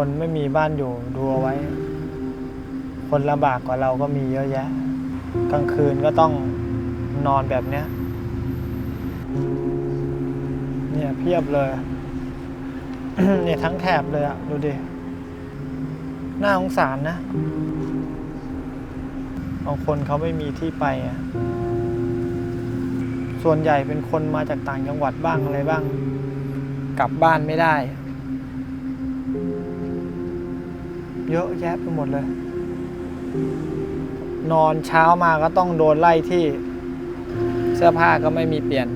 คนไม่มีบ้านอยู่ดูเอาไว้ คนลำบากกว่าเราก็มีเยอะแยะ กลางคืนก็ต้องนอนแบบเนี้ย เนี่ยเพียบเลย เนี่ยทั้งแถบเลยอะดูดิ น่าสงสารนะบางคนเขาไม่มีที่ไปอะส่วนใหญ่เป็นคนมาจากต่างจังหวัดบ้างอะไรบ้าง กลับบ้านไม่ได้ เยอะแยะไปหมดเลย นอนเช้ามาก็ต้องโดนไล่ที่เสื้อผ้าก็ไม่มีเปลี่ยน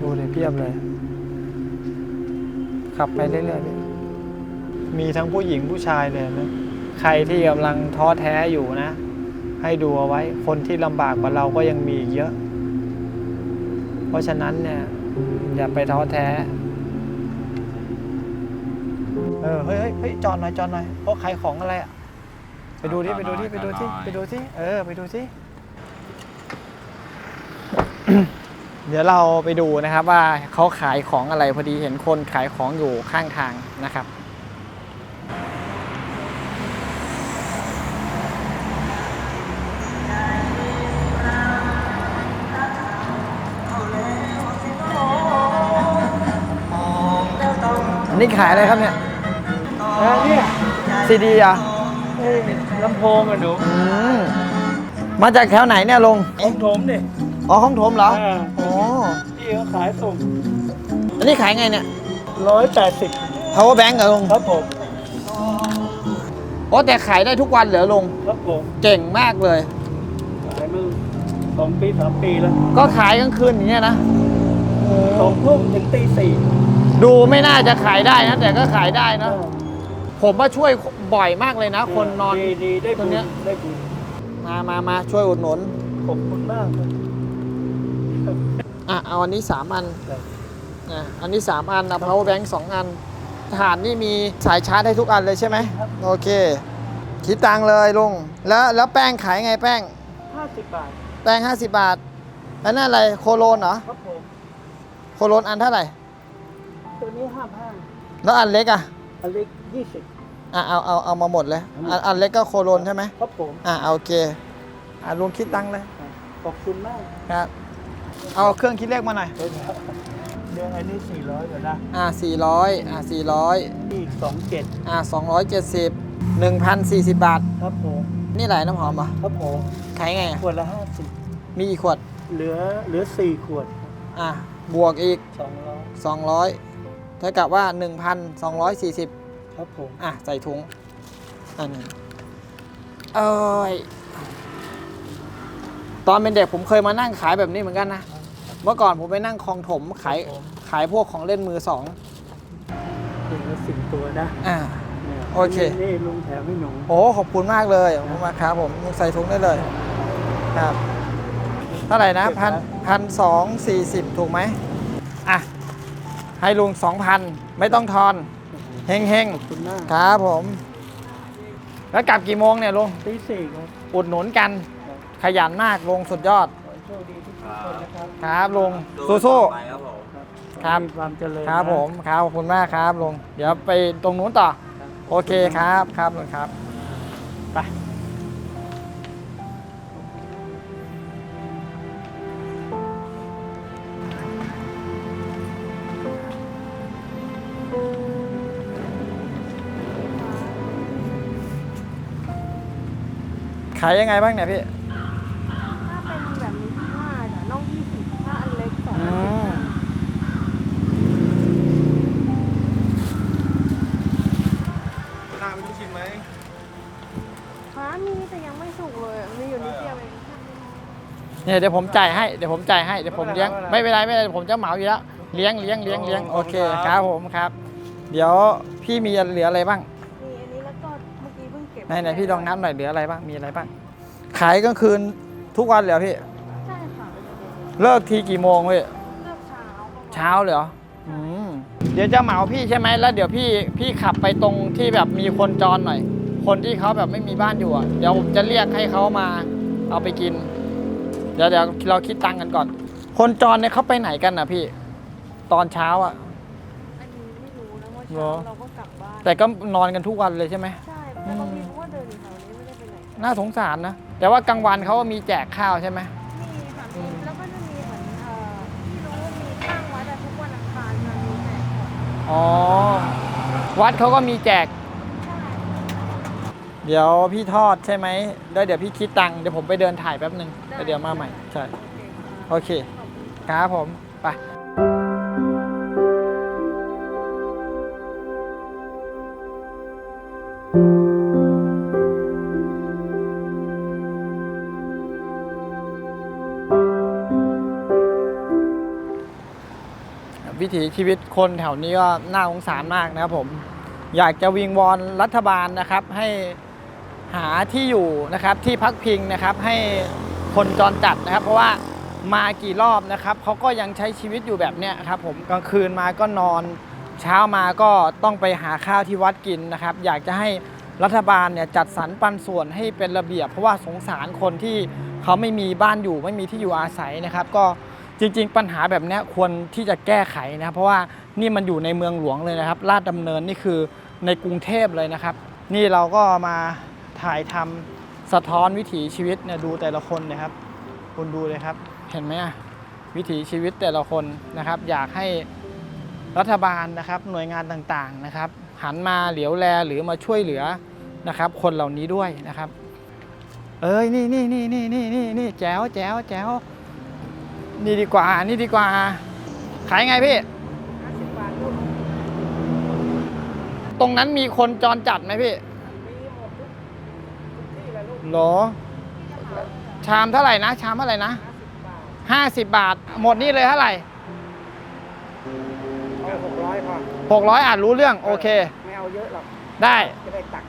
ดูเลยเพียบเลย ขับไปเรื่อยๆมีทั้งผู้หญิงผู้ชายเลยนะใครที่กำลังท้อแท้อยู่นะ ให้ดูเอาไว้ คนที่ลำบากกว่าเราก็ยังมีเยอะ เพราะฉะนั้นเนี่ย อย่าไปท้อแท้ เออเฮ้ยเฮ้ยเฮ้ยจอดหน่อยจอดหน่อยเพราะขายของอะไรอะไปดูที่ไปดูที่ไปดูที่ไปดูที่เออไปดูที่เดี๋ยวเราไปดูนะครับว่าเขาขายของอะไรพอดีเห็นคนขายของอยู่ข้างทางนะครับอันนี้ขายอะไรครับเนี่ย เออเนี่ยซีดีอะเอ้ยลำโพงอะหนูอืมมาจากแถวไหนเนี่ยลุงของผมดิอ๋อห้องโถมเหรออ่าอ๋อที่เขาขายส่งอันนี้ขายไงเนี่ย ร้อยแปดสิบ power bank เหรอลุงครับผมโอ้แต่ขายได้ทุกวันเหรอลุงครับผมเก่งมากเลย ขายมาสองปีสามปีแล้วก็ขายกลางคืนอย่างเงี้ยนะ สองทุ่มถึงตีสี่ดูไม่น่าจะขายได้นะ แต่ก็ขายได้นะ ผมมาช่วยบ่อยมากเลยนะ คนนอน ดีดีได้ตรบุงญเนี้ย ได้บุญมามามาช่วยอุดหนุน ขอบคุณมากครับ อะเอาอันนี้สามอันครับอะอันนี้สามอันนะ power bank สองอันฐานนี่มีสายชาร์จให้ทุกอันเลยใช่ไหมโอเค คิดตังค์เลยลุง แล้วแล้วแป้งขายไงแป้ง ห้าสิบบาทแป้ง 50 บาทอันนั้นอะไรโคโลนเหรอ ครับผม โคโลนอันเท่าไหร่ ตัวนี้ห้าห้าแล้วอันเล็กอะ อันเล็กยี่สิบอะเอาเอาเอามาหมดเลยอันอันเล็กก็โคโลนใช่ไหมครับผมอะโอเคอะลุงคิดตังค์เลยขอบคุณมากครับเอาเครื่องคิดเลขมาหน่อยเดี๋ยวนะเรื่องอันนี้สี่ร้อยเดี๋ยวนะอะ400อะ400นี่สองเจ็ดอะ270 1,040บาท ครับผมนี่ไหลน้ำหอมเหรอะครับผมขายไงอะขวดละห้าสิบมีกี่ขวด เหลือเหลือสี่ขวด อะบวกอีกสองร้อย200 เท่ากับว่า 1,240 ครับผม อะ ใส่ถุง อันนี้เอ้ยตอนเป็นเด็กผมเคยมานั่งขายแบบนี้เหมือนกันนะ เมื่อก่อนผมไปนั่งคลองถมขายขายพวกของเล่นมือสองเหลือสิบตัวนะอ่า นี่ยโอเค นี่ลุงแถมให้หนูโอ้ขอบคุณมากเลยขอบคุณมากครับผมใส่ถุงได้เลย ครับ เท่าไหร่นะพันพันสองสี่สิบถูกไหมอะ ให้ลุงสองพันไม่ต้องทอนเฮงเฮงขอบคุณมากๆครับผม แล้วกลับกี่โมงเนี่ยลุง ตีสี่ครับ อุดหนุนกันขยันมากลุงสุดยอด ขอให้โชคดีทุกคนนะครับครับลุงสู้ครับผมๆครับ มีความเจริญครับนะ ผมครับขอบคุณมากครับลุงเดี๋ยวไปตรงนู้นต่อ โอเคครับครับลุงครับ ไป ขายยังไงบ้างเนี่ยพี่ ถ้าเป็นแบบนี้ที่ห้าจ้ะน่องยี่สิบถ้าอันเล็กสองอืมฟ้ามีแต่ยังไม่สุกเลยมีอยู่นิดเดียวเองเนี่ยเดี๋ยวผมจ่ายให้ เดี๋ยวผมจ่ายให้ เดี๋ยวผมเลี้ยง ไม่เป็นไรไม่เป็นไรผมจะเหมาอยู่แล้ว เลี้ยงเลี้ยงเลี้ยงเลี้ยงโอเคครับผมครับ เดี๋ยวพี่มีเหลืออะไรบ้าง ไหนไหนพี่ลองนับหน่อยเหลืออะไรบ้างมีอะไรบ้างขายกลางคืนทุกวันเลยเหรอพี่ใช่ค่ะเลิกทีกี่โมงพี่เลือกเช้าเช้าเลยเหรออืมเดี๋ยวจะเหมาพี่ใช่ไหมแล้วเดี๋ยวพี่พี่ขับไปตรงที่แบบมีคนจรหน่อย คนที่เขาแบบไม่มีบ้านอยู่อะเดี๋ยวผมจะเรียกให้เขามาเอาไปกิน เดี๋ยวเดี๋ยวเราคิดตังค์กันก่อน คนจรเนี่ยเขาไปไหนกันนะพี่ ตอนเช้าอะอันนี้ไม่รู้เช้าเหรอเราก็กลับบ้านแต่ก็นอนกันทุกวันเลยใช่ไหม นน่าสงสารนะ แต่ว่ากลางวันเขาก็มีแจกข้าวใช่ไหม มีค่ะมีแล้วก็จะมีเหมือนเอ่อที่รู้ว่ามีตั้งวัดอะทุกวันอังคารจะมีแจกของอ๋อ วัดเขาก็มีแจก ใช่เดี๋ยวพี่ทอดใช่ไหมแล้วเดี๋ยวพี่คิดตังค์เดี๋ยวผมไปเดินถ่ายแป๊บหนึ่งแล้วเดี๋ยวมาใหม่ ใช่ โอเคค่ะโอเคครับผม ไป วิถีชีวิตคนแถวนี้ก็น่าสงสารมากนะครับผม อยากจะวิงวอนรัฐบาลนะครับ ให้หาที่อยู่นะครับที่พักพิงนะครับ ให้คนจรจัดนะครับ เพราะว่ามากี่รอบนะครับเขาก็ยังใช้ชีวิตอยู่แบบเนี้ยครับผมกลางคืนมาก็นอน เช้ามาก็ต้องไปหาข้าวที่วัดกินนะครับ อยากจะให้รัฐบาลเนี่ยจัดสรรปันส่วนให้เป็นระเบียบ เพราะว่าสงสารคนที่เขาไม่มีบ้านอยู่ไม่มีที่อยู่อาศัยนะครับ ก็ จริง ๆ ปัญหาแบบนี้ควรที่จะแก้ไขนะครับเพราะว่านี่มันอยู่ในเมืองหลวงเลยนะครับลาดดำเนินนี่คือในกรุงเทพเลยนะครับ นี่เราก็มาถ่ายทำสะท้อนวิถีชีวิตเนี่ยดูแต่ละคนนะครับ คุณดูเลยครับ เห็นไหมวิถีชีวิตแต่ละคนนะครับ อยากให้รัฐบาลนะครับหน่วยงานต่างๆนะครับ หันมาเหลียวแลหรือมาช่วยเหลือนะครับ คนเหล่านี้ด้วยนะครับ เอ้ยนี่นี่นี่นี่นี่นี่นี่แจ๋วแจ๋วแจ๋ว นี่ดีกว่า นี่ดีกว่า ขายไงพี่ห้าสิบบาทลูกตรงนั้นมีคนจรจัดไหมพี่มีหมดทุกทุกที่เลยลูกหรอ ชามเท่าไหร่นะ ชามเท่าไหร่นะห้าสิบบาท50บาทหมดนี่เลยเท่าไหร่เอาหกร้อยพอ600อ่านรู้เรื่อง โอเค ไม่เอาเยอะหรอก ได้ จะได้ตัก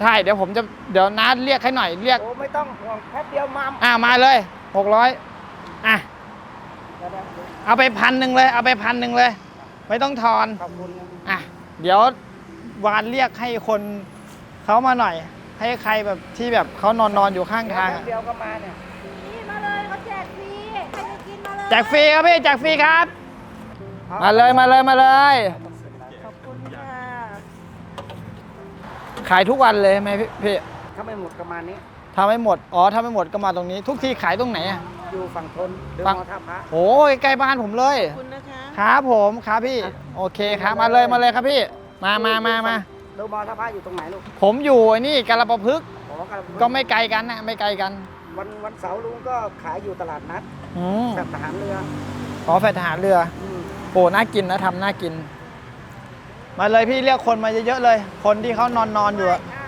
ใช่เดี๋ยวผมจะ เดี๋ยวนัดเรียกให้หน่อย เรียก โอ้ ไม่ต้องห่วงแป๊บเดียวมาอ่ามาเลยหกร้อยอะเดี๋ยวนะ เอาไปพันหนึ่งเลย เอาไปพันหนึ่งเลย ไม่ต้องทอน ขอบคุณนะอะ เดี๋ยววานเรียกให้คนเขามาหน่อย ให้ใครแบบที่แบบเขานอนนอนอยู่ข้างทางแป๊อะบเดียวก็มาเนี่ย นี่มาเลยเขาแจกฟรีใครจะกินมาเลยแจกฟรีครับพี่แจกฟรีครับ มาเลยมาเลยมาเลย ขอบคุณค่ะขายทุกวันเลยไหมพี่พี่ถ้าไม่หมดประมาณนี้ ทำให้หมด อ๋อทำให้หมดก็มาตรงนี้ ทุกที่ขายตรงไหนอะ อยู่ฝั่งทนเดินฝั่ง มอท่าพระ โอ้ยใกล้บ้านผมเลย ขอบคุณนะคะ ครับผมครับพี่ โอเคครับมาเลยมาเลยครับพี่ มามามามาเดินมอท่าพระอยู่ตรงไหนลูกผมอยู่ไอ้นี่กาลปะพฤกษ์อ๋อครับก็ไม่ไกลกันนะไม่ไกลกันวันวันเสาร์ลุงก็ขายอยู่ตลาดนัดอืมแบบทหารเรือขอแฟทหารเรือ อืมโอ้น่ากินนะทำน่ากิน มาเลยพี่เรียกคนมาเยอะๆเลย คนที่เขานอนนอนอยู่อะผม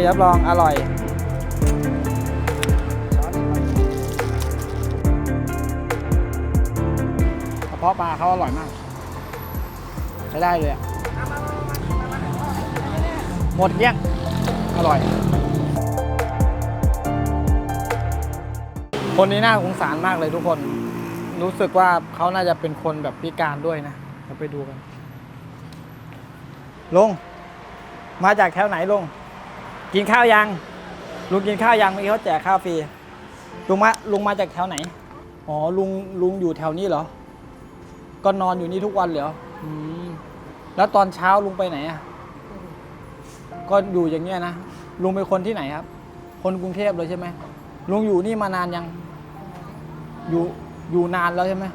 ี่รับรองอร่อยกระเพาะปลาเขาอร่อยมาก ใช้ได้เลยอะหมดเกลี้ยง อร่อย คนนี้น่าสงสารมากเลยทุกคน รู้สึกว่าเขาน่าจะเป็นคนแบบพิการด้วยนะเดี๋ยวไปดูกัน ลง มาจากแถวไหนลง กินข้าวยัง ลุงกินข้าวยังเมื่อกี้เขาแจกข้าวฟรีลุงมาลุงมาจากแถวไหน อ๋อลุงลุงอยู่แถวนี้เหรอ ก็นอนอยู่นี่ทุกวันเหรออืมแล้วตอนเช้าลุงไปไหนอะ ก็อยู่อย่างเงี้ยนะลุงเป็นคนที่ไหนครับ คนกรุงเทพเลยใช่ไหมลุงอยู่นี่มานานยัง อยู่อยู่นานแล้วใช่ไหม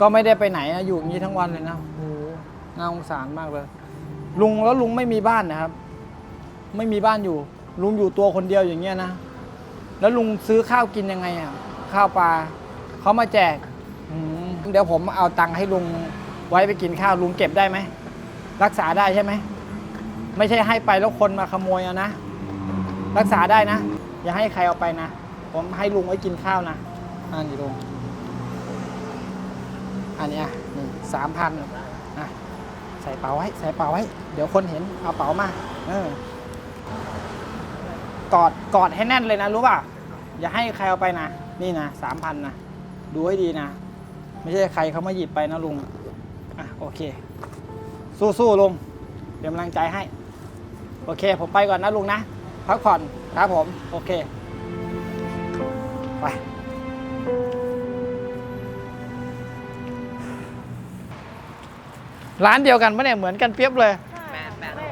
ก็ไม่ได้ไปไหนนะอยู่อย่างนี้ทั้งวันเลยนะโอ้โหน่าสงสารมากเลย ลุงแล้วลุงไม่มีบ้านนะครับ ไม่มีบ้านอยู่ ลุงอยู่ตัวคนเดียวอย่างเงี้ยนะแล้วลุงซื้อข้าวกินยังไงอะข้าวปลาเขามาแจกเดี๋ยวผมเอาตังค์ให้ลุงไว้ไปกินข้าวลุงเก็บได้ไหมรักษาได้ใช่ไหมไม่ใช่ให้ไปแล้วคนมาขโมยเอานะ รักษาได้นะ อย่าให้ใครเอาไปนะ ผมให้ลุงไว้กินข้าวนะอันนี้ลุงอันนี้อะนี่สามพันอะใส่เป๋าไว้ใส่เป๋าไว้ เดี๋ยวคนเห็นเอาเป๋ามา เออ กอดกอดให้แน่นเลยนะรู้ป่ะ อย่าให้ใครเอาไปนะ นี่นะสามพันนะ ดูให้ดีนะ ไม่ใช่ใครเขามาหยิบไปนะลุง อะโอเค สู้ๆลุงเป็นกำลังใจให้ โอเค ผมไปก่อนนะลุงนะ พักผ่อนครับผม โอเค ไป ร้านเดียวกันปะเนี่ยเหมือนกันเปรียบเลย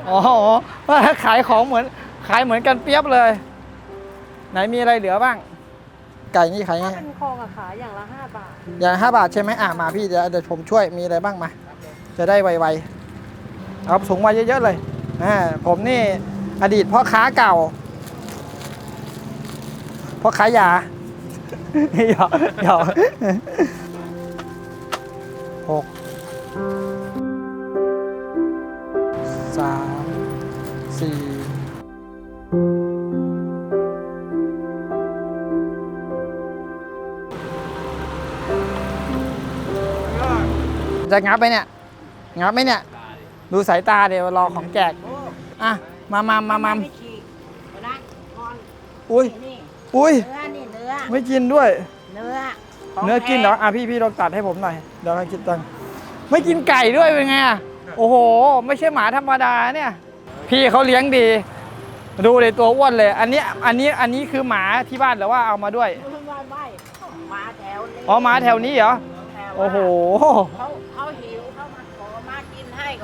อ๋อว่าขายของเหมือนขายเหมือนกันเปรียบเลย ไหนมีอะไรเหลือบ้าง ไก่นี่ขายไงถ้าเป็นโครงอะขายอย่างละห้าบาท อย่างห้าบาทใช่ไหมอะมาพี่เดี๋ยวเดี๋ยวผมช่วยมีอะไรบ้างมา จะได้ไวๆเอาถุงมาเยอะๆเลยอ่าผมนี่อดีตพ่อค้าเก่าพ่อค้ายาหยอกหยอกหก จะงับไหมเนี่ย งับไหมเนี่ย ดูสายตาเดี๋ยวรอของแจก อะ มามามามาไม่ฉีกนะงอนอุ้ย นี่อุ้ย เนื้อนี่เนื้อ ไม่กินด้วย เนื้อของเนื้อกินเหรออะพี่พี่ลองตัดให้ผมหน่อย เดี๋ยวให้คิดตังค์ไม่กินไก่ด้วยเป็นไงอะโอ้โห ไม่ใช่หมาธรรมดาเนี่ย พี่เขาเลี้ยงดี ดูเลยตัวอ้วนเลย อันนี้ อันนี้ อันนี้คือหมาที่บ้านหรือว่าเอามาด้วย ไม่ไม่ไม่มาแถวนี้อ๋อหมาแถวนี้เหรอแต่ว่าโอ้โห เขาเขาหิวเขามาขอมา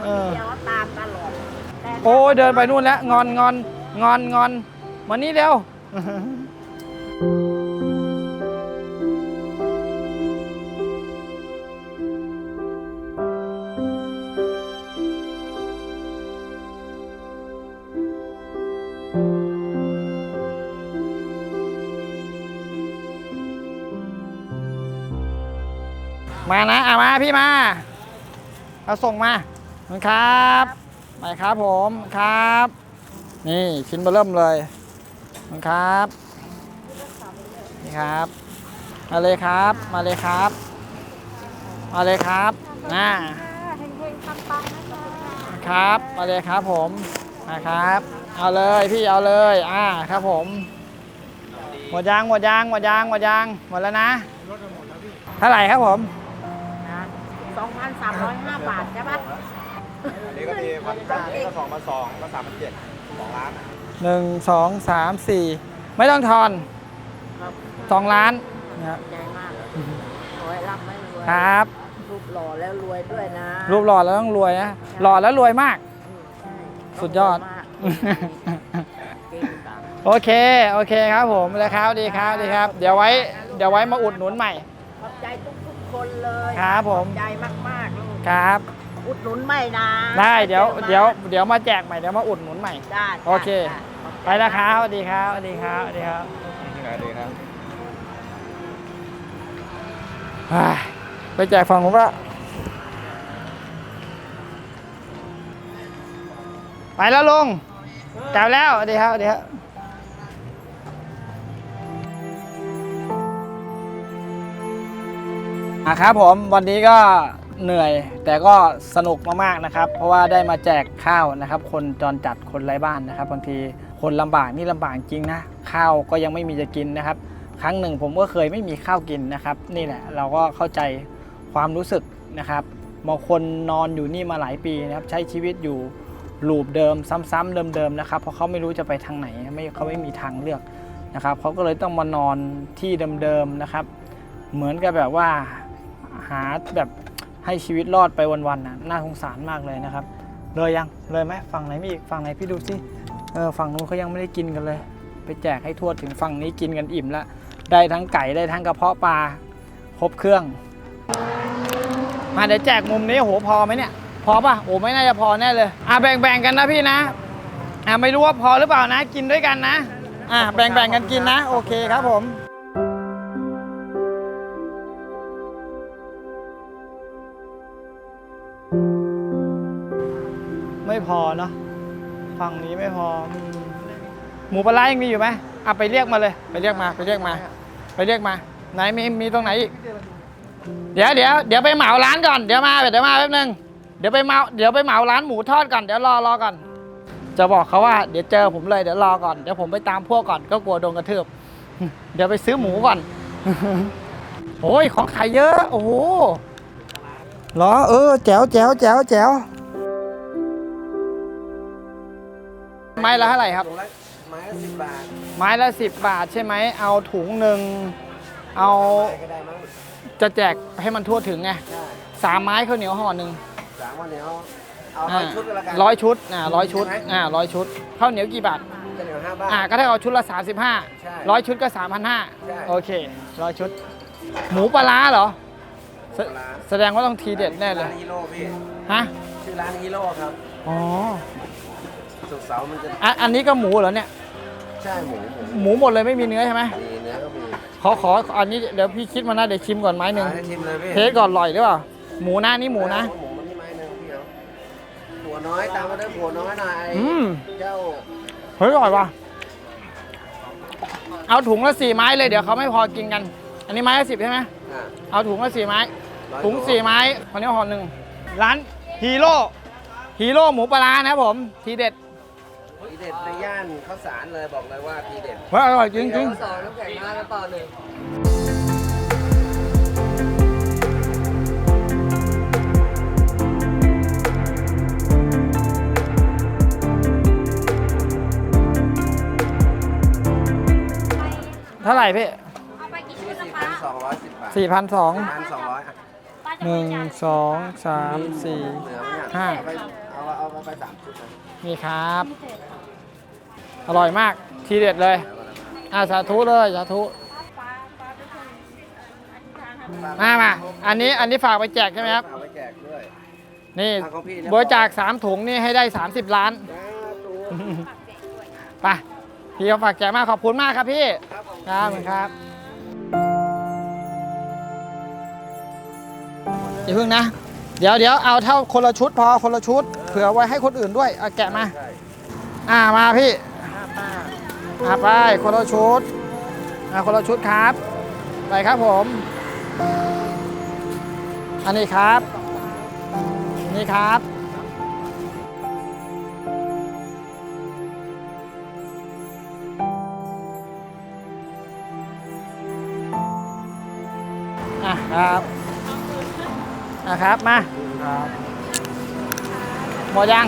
กินให้เขาเออเดียวตามตลอดแต่โอ้ยเดินไปนู่นแล้วงอนงอนงอนงอนมานี่เร็ว มานะอะมาพี่มาเอาส่งมาขอบ คุณครับไปครับผมครับ นี่ชิ้นเบอร์เริ่มเลยขอบคุณครับ นี่ครับ มาเลยครับ มาเลยครับ มาเลยครับน่าเฮงๆทำปังนะคะครับ มาเลยครับผมมาครับ เอาเลยพี่เอาเลยอ่าครับผมหมดยางหมดยางหมดยางหมดยางหมดแล้วนะเท่าไหร่ครับผมสองพันสามร้อยห้าบาทใช่ปะ อันนี้ก็มีพันห้านี่ก็สองพันสองก็สามพันเจ็ดสองล้านหนึ่งสองสามสี่ไม่ต้องทอนครับสองล้านนะครับใจมากรวยรับไม่รวยครับรูปหล่อแล้วรวยด้วยนะรูปหล่อแล้วต้องรวยนะหล่อแล้วรวยมากอืมใช่สุดยอดมากเก่งจัง โอเค โอเคครับผมเลยครับดีครับดีครับ เดี๋ยวไว้ เดี๋ยวไว้มาอุดหนุนใหม่ ขอบใจทุกๆคนเลยครับผม ขอบใจมากๆลูก ครับ อุดหนุนไม่นะได้เดี๋ยวมาเดี๋ยวเดี๋ยวมาแจกใหม่เดี๋ยวมาอุดหนุนใหม่ ได้โอเคด้ขอบใจไปแล้วครับสวัสดีครับสวัสดีครับสวัสดีครับดีครับ อ่าไปแจกฝั่งผมละไปแล้วลุงกลับแล้วสวัสดีครับสวัสดีครับอะครับผมวันนี้ก็ เหนื่อย แต่ก็สนุกมากๆนะครับ เพราะว่าได้มาแจกข้าวนะครับ คนจรจัดคนไร้บ้านนะครับบางทีคนลำบากนี่ลำบากจริงนะข้าวก็ยังไม่มีจะกินนะครับ ครั้งหนึ่งผมก็เคยไม่มีข้าวกินนะครับ นี่แหละเราก็เข้าใจความรู้สึกนะครับบางคนนอนอยู่นี่มาหลายปีนะครับ ใช้ชีวิตอยู่ลูปเดิมซ้ำๆเดิมๆนะครับเพราะเขาไม่รู้จะไปทางไหนไม่เขาไม่มีทางเลือกนะครับเขาก็เลยต้องมานอนที่เดิมๆนะครับ เหมือนกับแบบว่าหาแบบ ให้ชีวิตรอดไปวันๆนะน่าสงสารมากเลยนะครับ เลยยังเลยไหมฝั่งไหนมีอีกฝั่งไหนพี่ดูสิเออฝั่งนู้นเขายังไม่ได้กินกันเลย ไปแจกให้ทั่วถึงฝั่งนี้กินกันอิ่มล้วได้ทั้งไก่ได้ทั้งกระเพาะปลาครบเครื่อง มาเดี๋ยวแจกมุมนี้โหพอไหมเนี่ย พอป่ะโอ้ไม่น่าจะพอแน่เลยอะแบ่งๆกันนะพี่นะอะไม่รู้ว่าพอหรือเปล่านะ กินด้วยกันนะอะแบ่งๆกันกินนะ โอเคครับผม พอเนาะฝั่งนี้ไม่พออืมหมูปลาร้ายังมีอยู่ไหมอะไปเรียกมาเลย ไปเรียกมา ไปเรียกมา ไปเรียกมา ไหนมีมีตรงไหนอีก เดี๋ยวเดี๋ยวเดี๋ยวไปเหมาร้านก่อนเดี๋ยวมาเดี๋ยวมาแป๊บนึงเดี๋ยวไปเหมาเดี๋ยวไปเหมาร้านหมูทอดก่อนเดี๋ยวรอรอก่อน จะบอกเขาว่าเดี๋ยวเจอผมเลยเดี๋ยวรอก่อนเดี๋ยวผมไปตามพวกก่อนก็กลัวโดนกระทืบ เดี๋ยวไปซื้อหมูก่อน โอ้ยของขายเยอะ โอ้โหเหรอเออแจ๋วแจ๋วแจ๋วแจ๋ว ไม้ละเท่าไหร่ครับ ถุงละไม้ละสิบบาทไม้ละสิบบาทใช่ไหม เอาถุงหนึ่งเอาไม้ก็ได้มั้งจะแจกให้มันทั่วถึงไงใช่สามไม้ข้าวเหนียวห่อหนึ่งสามวันเนี้ยเอาเอาอ่าไปชุดก็แล้วกัน ร้อยชุดอ่าร้อยชุดใช่ไหม อ่าร้อยชุดข้าวเหนียวกี่บาทจะเหลือห้าบาท อ่าก็ได้เอาชุดละ ใช่35ร้อยชุดก็ ใช่ 3,500โอเคร้อยชุด หมูปลาร้าเหรอแสปลาร้าแสดงว่าต้องทีเด็ดแน่เลยร้านฮีโร่พี่ ฮะชื่อร้านฮีโร่ครับ อ๋อ สุกร์เสาร์มันจะอะอันนี้ก็หมูเหรอเนี่ย ใช่หมูหมูหมูหมดเลยไม่มีเนื้อใช่ไหมมีเนื้อก็มีขอขออันนี้เดี๋ยวพี่คิดมานะเดี๋ยวชิมก่อนไม้หนึ่งอ่าให้ชิมเลยพี่เทสก่อนอร่อยหรือเปล่าหมูนะนี่หมูนะ หมูมันนี่ไม้หนึ่งพี่เอาหัวน้อยตามมาด้วยหัวน้อยหน่อยอืม เจ้าเฮ้ยอร่อยว่ะเอาถุงละสี่ไม้เลยเดี๋ยวเขาไม่พอกินกัน อันนี้ไม้ละสิบใช่ไหมอะเอาถุงละสี่ไม้ ร้อยถุงโลสี่ไม้คนนี้ห่อหนึ่งร้านฮีโร่ฮีโร่หมูปลาร้านะครับผม ทีเด็ด ทีเด็ดในย่านข้าวสารเลยบอกเลยว่าทีเด็ดเฮ้ยอร่อยจริงจริงสองน้ำแข็งมาแล้วต่อหนึ่งๆเท่าไหร่พี่เอาไปกี่ชุดนะสี่ป้าพันสองร้อยสิบบาทสี่พันสองพันสองร้อยอะป้าจะหนึ่งจ่ายสองสามสี่เหลือไหมเนี่ยห้าเอาไปเอาเอาเอาไปสามชุดนะนี่ครับ อร่อยมากทีเด็ดเลยอ่าสาธุเลยสาธุป้าป้าเป็นคนอธิษฐานหามามาอันนี้อันนี้ฝากไปแจกใช่ไหมครับเอาไปแจกด้วยนี่ทางของพี่เนี่ยบริจาคสามถุงนี่ให้ได้ 30 ล้านสาธุไปพี่เขาฝากแจกมากขอบคุณมากครับพี่ครับผม ครับครับอย่าเพิ่งนะ เดี๋ยวเดี๋ยวเอาเท่าคนละชุดพอคนละชุดเผื่อไว้ให้คนอื่นด้วยเอาแกะมา ใช่อ่ามาพี่ อ่าไปคนละชุดอ่าคนละชุดครับ ไปครับผม อันนี้ครับ นี่ครับอะครับอะครับมาหมดยัง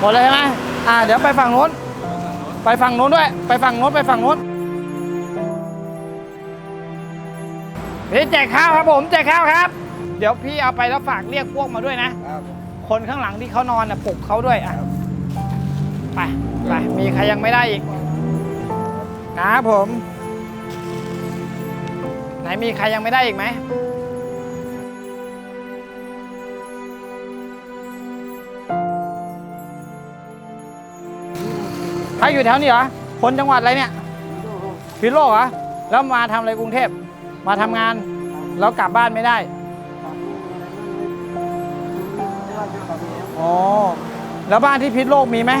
หมดเลยใช่ไหมอ่าเดี๋ยวไปฝั่งนู้น ไปฝั่งนู้นด้วย ไปฝั่งนู้นไปฝั่งนู้นพี่แจกข้าวครับผมแจกข้าวครับ เดี๋ยวพี่เอาไปแล้วฝากเรียกพวกมาด้วยนะครับคนข้างหลังที่เขานอนน่ะปลุกเขาด้วยอะไปไปมีใครยังไม่ได้อีกครับผม ไหนมีใครยังไม่ได้อีกไหม รอยู่แถวนี้เหรอ คนจังหวัดอะไรเนี่ยพิษณุโลกเหรอ แล้วมาทำอะไรกรุงเทพ มาทำงาน แล้วกลับบ้านไม่ได้ อ๋อ แล้วบ้านที่พิษณุโลกมีไหม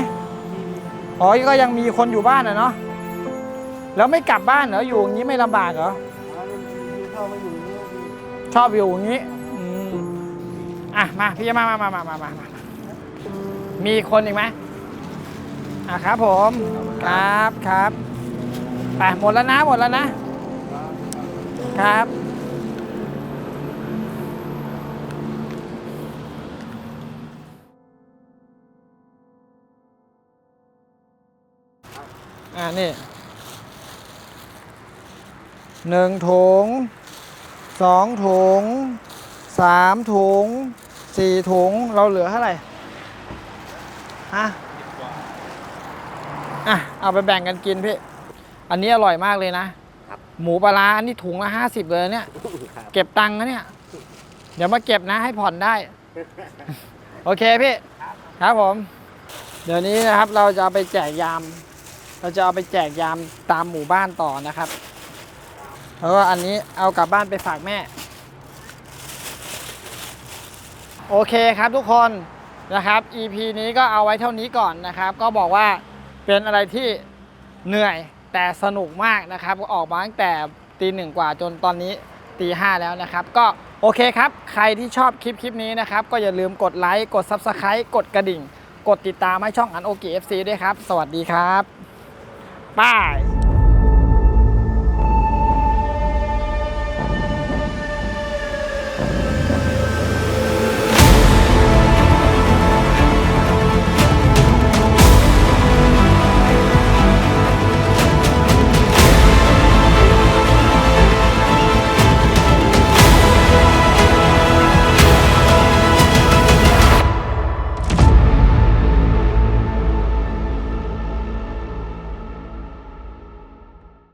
อ๋อ ก็ยังมีคนอยู่บ้านอะเนาะ แล้วไม่กลับบ้านเหรอ อยู่อย่างนี้ไม่ลำบากเหรอ ชอบอยู่อย่างนี้อืมอะ มา พี่มามามามามามามามีคนอีกไหม อะครับผมครับครับไปหมดแล้วนะหมดแล้วนะ ครับ อ่านี่หนึ่งถุงสองถุงสามถุงสี่ถุง เราเหลือเท่าไหร่ ฮะ อะเอาไปแบ่งกันกินพี่ อันนี้อร่อยมากเลยนะหมูปลาร้าอันนี้ถุงละห้าสิบเลยเนี่ย เก็บตังค์นะเนี่ย เดี๋ยวมาเก็บนะให้ผ่อนได้ โอเคพี่ ครับผม เดี๋ยวนี้นะครับเราจะเอาไปแจกยาม เราจะเอาไปแจกยามตามหมู่บ้านต่อนะครับแล้วก็อันนี้เอากลับบ้านไปฝากแม่ โอเคครับทุกคนนะครับ EP นี้ก็เอาไว้เท่านี้ก่อนนะครับ ก็บอกว่า เป็นอะไรที่เหนื่อยแต่สนุกมากนะครับก็ออกมาตั้งแต่ตีหนึ่งกว่าจนตอนนี้ตีห้าแล้วนะครับ ก็โอเคครับ ใครที่ชอบคลิปคลิปนี้นะครับ ก็อย่าลืมกดไลค์กด Subscribe กดกระดิ่ง กดติดตามให้ช่องอันโอเกเอฟซีด้วยครับ สวัสดีครับบาย